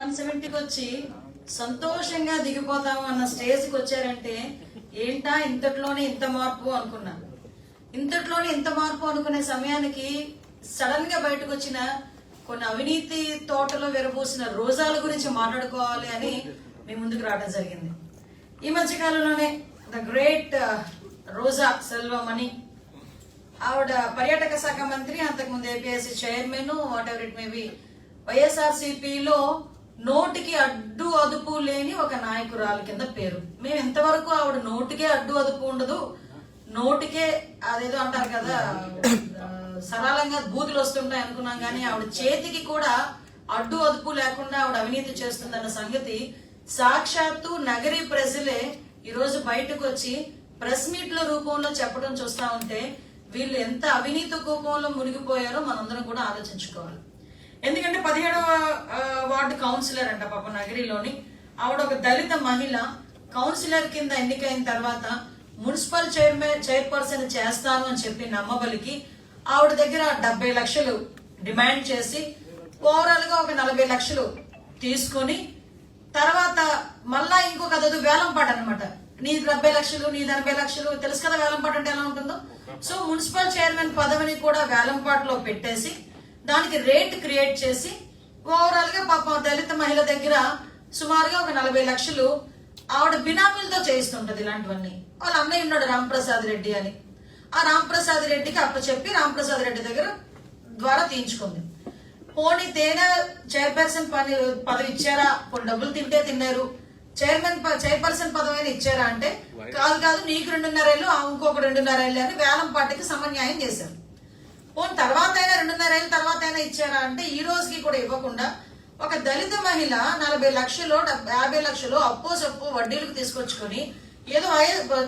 One సెవెంటీకి వచ్చి సంతోషంగా దిగిపోతాము అన్న స్టేజ్కి వచ్చారంటే ఏంటా ఇంతట్లోనే ఇంత మార్పు అనుకున్నా. ఇంతట్లోనే ఇంత మార్పు అనుకునే సమయానికి సడన్గా బయటకు వచ్చిన కొన్ని అవినీతి తోటలో విరబోసిన రోజాల గురించి మాట్లాడుకోవాలి అని మీ ముందుకు రావడం జరిగింది. ఈ మధ్య కాలంలోనే ద గ్రేట్ రోజా సెల్వమణి ఆవిడ పర్యాటక శాఖ మంత్రి అంతకుముందు APSC chairman whatever it may be వైఎస్ఆర్సీపీలో నోటికి అడ్డు అదుపు లేని ఒక నాయకురాలు కింద పేరు. మేము ఇంతవరకు ఆవిడ నోటికే అడ్డు అదుపు ఉండదు నోటికే అదేదో అంటారు కదా సరళంగా బూతులు వస్తుంటాయి అనుకున్నాం కానీ ఆవిడ చేతికి కూడా అడ్డు అదుపు లేకుండా ఆవిడ అవినీతి చేస్తుందన్న సంగతి సాక్షాత్తు నగరి ప్రజలే ఈరోజు బయటకు వచ్చి ప్రెస్ మీట్ల రూపంలో చెప్పడం చూస్తా ఉంటే వీళ్ళు ఎంత అవినీతి కోపంలో మునిగిపోయారో మనందరం కూడా ఆలోచించుకోవాలి. ఎందుకంటే పదిహేడవ వార్డు కౌన్సిలర్ అంట పాప నగరిలోని. ఆవిడ ఒక దళిత మహిళ. కౌన్సిలర్ కింద ఎన్నికైన తర్వాత మున్సిపల్ చైర్మన్ చైర్పర్సన్ చేస్తాను అని చెప్పి నమ్మబలికి ఆవిడ దగ్గర డెబ్బై లక్షలు డిమాండ్ చేసి ఓవరాల్గా ఒక నలభై లక్షలు తీసుకొని తర్వాత మళ్ళా ఇంకొక అదొక వేలం పాట అనమాట నీ డెబ్బై లక్షలు నీ ఎనభై లక్షలు తెలుసు కదా వేలం పాట అంటే ఎలా ఉంటుందో? సో మున్సిపల్ చైర్మన్ పదవిని కూడా వేలం పాటలో పెట్టేసి దానికి రేట్ క్రియేట్ చేసి ఓవరాల్గా పాపం దళిత మహిళ దగ్గర సుమారుగా ఒక నలభై లక్షలు ఆవిడ బినామీలతో చేయిస్తుంటది ఇలాంటివన్నీ. వాళ్ళ అన్నయ్య ఉన్నాడు రాంప్రసాద్ రెడ్డి అని. ఆ రాంప్రసాద్ రెడ్డికి అప్పచెప్పి రాంప్రసాద్ రెడ్డి దగ్గర ద్వారా తీయించుకుంది. పోనీ తేనె చైర్పర్సన్ పని పదవి ఇచ్చారా? కొన్ని డబ్బులు తింటే తిన్నారు. చైర్మన్ చైర్పర్సన్ పదవి ఇచ్చారా అంటే కాదు కాదు నీకు రెండున్నరేళ్ళు ఆ ఇంకొక రెండున్నరేళ్ళు అని వేలం పార్టీకి సమన్యాయం చేశారు. పోనీ తర్వాత అయినా రెండున్నరేళ్ళ తర్వాత అయినా ఇచ్చారా అంటే ఈ రోజుకి కూడా ఇవ్వకుండా ఒక దళిత మహిళ నలభై లక్షలు యాభై లక్షలు అప్పో సప్పు వడ్డీలకు తీసుకొచ్చుకొని ఏదో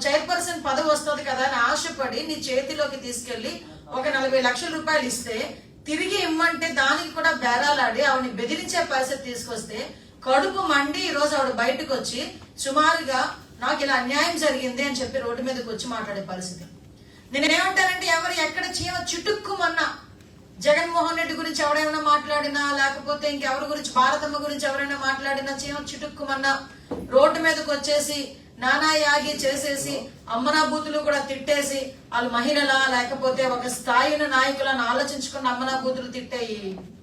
చైర్పర్సన్ పదవి వస్తుంది కదా అని ఆశపడి నీ చేతిలోకి తీసుకెళ్ళి ఒక నలభై లక్షల రూపాయలు ఇస్తే తిరిగి ఇమ్మంటే దానికి కూడా బేరాలాడి ఆవిడని బెదిరించే పరిస్థితి తీసుకొస్తే కడుపు మండి ఈ రోజు ఆవిడ బయటకు వచ్చి సుమారుగా నాకు ఇలా అన్యాయం జరిగింది అని చెప్పి రోడ్డు మీదకి వచ్చి మాట్లాడే పరిస్థితి. నేనేమంటానంటే ఎవరు ఎక్కడ చీమ చుట్టుక్కుమన్నా జగన్మోహన్ రెడ్డి గురించి ఎవరైనా మాట్లాడినా లేకపోతే ఇంకెవరి గురించి భారతమ్మ గురించి ఎవరైనా మాట్లాడినా చీమ చుట్టుక్కుమన్నా రోడ్డు మీదకి వచ్చేసి నానా యాగి చేసేసి అమ్మనా బూతులు కూడా తిట్టేసి వాళ్ళు మహిళలా లేకపోతే ఒక స్థాయిన నాయకులను ఆలోచించుకున్న అమ్మనా బూతులు తిట్టే ఈ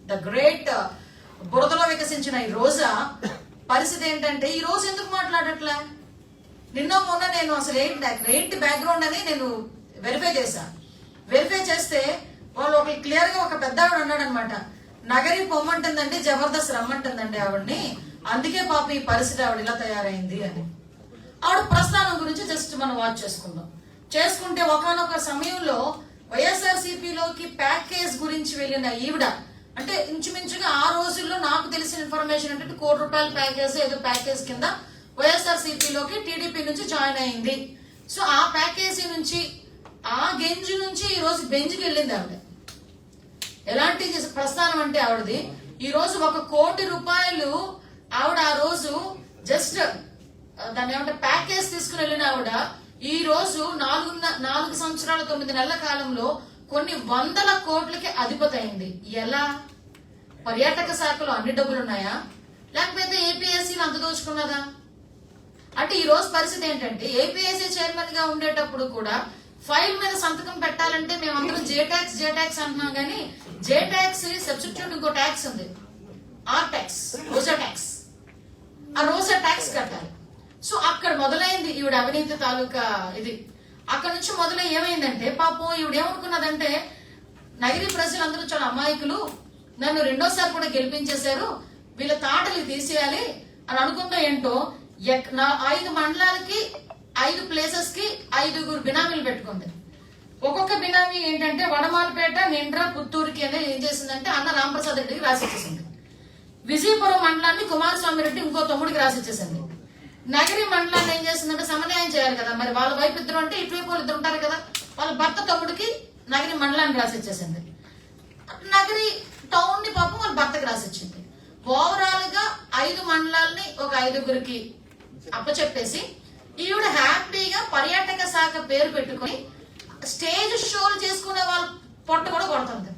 ద గ్రేట్ బురదలో వికసించిన ఈ రోజా పరిస్థితి ఏంటంటే ఈ రోజు ఎందుకు మాట్లాడట్లే? నిన్న మొన్న నేను అసలు ఏంటి ఏంటి బ్యాక్గ్రౌండ్ అని నేను వెరిఫై చేశా. వెరిఫై చేస్తే వాళ్ళు ఒక క్లియర్గా ఒక పెద్ద ఆవిడ అన్నాడనమాట. నగరి పొమ్మంటుందండి జబర్దస్త్ రమ్మంటుందండి ఆవిడ్ని. అందుకే పాప ఈ పరిస్థితి ఆవిడ ఇలా తయారైంది అని. ఆవిడ ప్రస్థానం గురించి జస్ట్ మనం వాచ్ చేసుకుందాం. చేసుకుంటే ఒకనొక సమయంలో వైఎస్ఆర్సీపీలోకి ప్యాకేజ్ గురించి వెళ్ళిన ఈవిడ అంటే ఇంచుమించుగా ఆ రోజుల్లో నాకు తెలిసిన ఇన్ఫర్మేషన్ ఏంటంటే కోటి రూపాయల ప్యాకేజ్ ఏదో ప్యాకేజ్ కింద వైఎస్ఆర్సీపీలోకి టీడీపీ నుంచి జాయిన్ అయింది. సో ఆ ప్యాకేజీ నుంచి ఆ గెంజు నుంచి ఈ రోజు బెంజ్కి వెళ్ళింది ఆవిడ. ఎలాంటి ప్రస్థానం అంటే ఆవిడది. ఈ రోజు ఒక కోటి రూపాయలు ఆవిడ ఆ రోజు జస్ట్ దాన్ని ఏమంటే ప్యాకేజ్ తీసుకుని వెళ్ళిన ఆవిడ ఈ రోజు నాలుగు నాలుగు సంవత్సరాల తొమ్మిది నెలల కాలంలో కొన్ని వందల కోట్లకి అధిపతి అయింది. ఎలా? పర్యాటక శాఖలో అన్ని డబ్బులు ఉన్నాయా? లేకపోతే ఏపీఎస్సీలు అంత దోచుకున్నదా? అంటే ఈ రోజు పరిస్థితి ఏంటంటే ఏపీఎస్సీ చైర్మన్గా ఉండేటప్పుడు కూడా ఫైల్ మీద సంతకం పెట్టాలంటే మేమందరం జే ట్యాక్స్ జే ట్యాక్స్ అంటున్నాం కానీ జే ట్యాక్స్ సబ్స్టిట్యూట్ ఇంకో ట్యాక్స్ ఉంది. ఆర్ ట్యాక్స్ రోజా ట్యాక్స్ ఆ రోజా ట్యాక్స్ కట్టాలి. సో అక్కడ మొదలైంది ఈవిడ అవినీతి తాలూకా ఇది. అక్కడ నుంచి మొదలై ఏమైందంటే పాపం ఈవిడ ఏమనుకున్నదంటే నగరీ ప్రజలందరూ చాలా అమాయకులు నన్ను రెండోసారి కూడా గెలిపించేశారు వీళ్ళ తాటలు తీసేయాలి అని అనుకుందా ఏంటో ఎక్- నా ఐదు మండలాలకి ఐదు ప్లేసెస్కి ఐదుగురు బినామీలు పెట్టుకుంది. ఒక్కొక్క బినామీ ఏంటంటే వడమాలపేట నిండ్ర పుత్తూరుకి అనేది ఏం చేసిందంటే అన్న రామప్రసాద్ రెడ్డికి రాసి ఇచ్చేసింది విజయపురం మండలాన్ని కుమారస్వామి రెడ్డి ఇంకో తమ్ముడికి రాసి ఇచ్చేసింది నగరి మండలాన్ని ఏం చేసిందంటే సమన్వయం చేయాలి కదా మరి వాళ్ళ వైపు ఇద్దరు అంటే ఇటువైపు వాళ్ళు ఇద్దరు ఉంటారు కదా వాళ్ళ భర్త తమ్ముడికి నగరి మండలాన్ని రాసి ఇచ్చేసింది నగరి టౌన్ని పాపం వాళ్ళ భర్తకి రాసి ఇచ్చింది ఓవరాల్గా ఐదు మండలాల్ని ఒక ఐదుగురికి అప్పచెప్పేసి ఈవిడ హ్యాపీగా పర్యాటక శాఖ పేరు పెట్టుకొని స్టేజ్ షోలు చేసుకునే వాళ్ళ పొట్ట కూడా కొడుతుంది.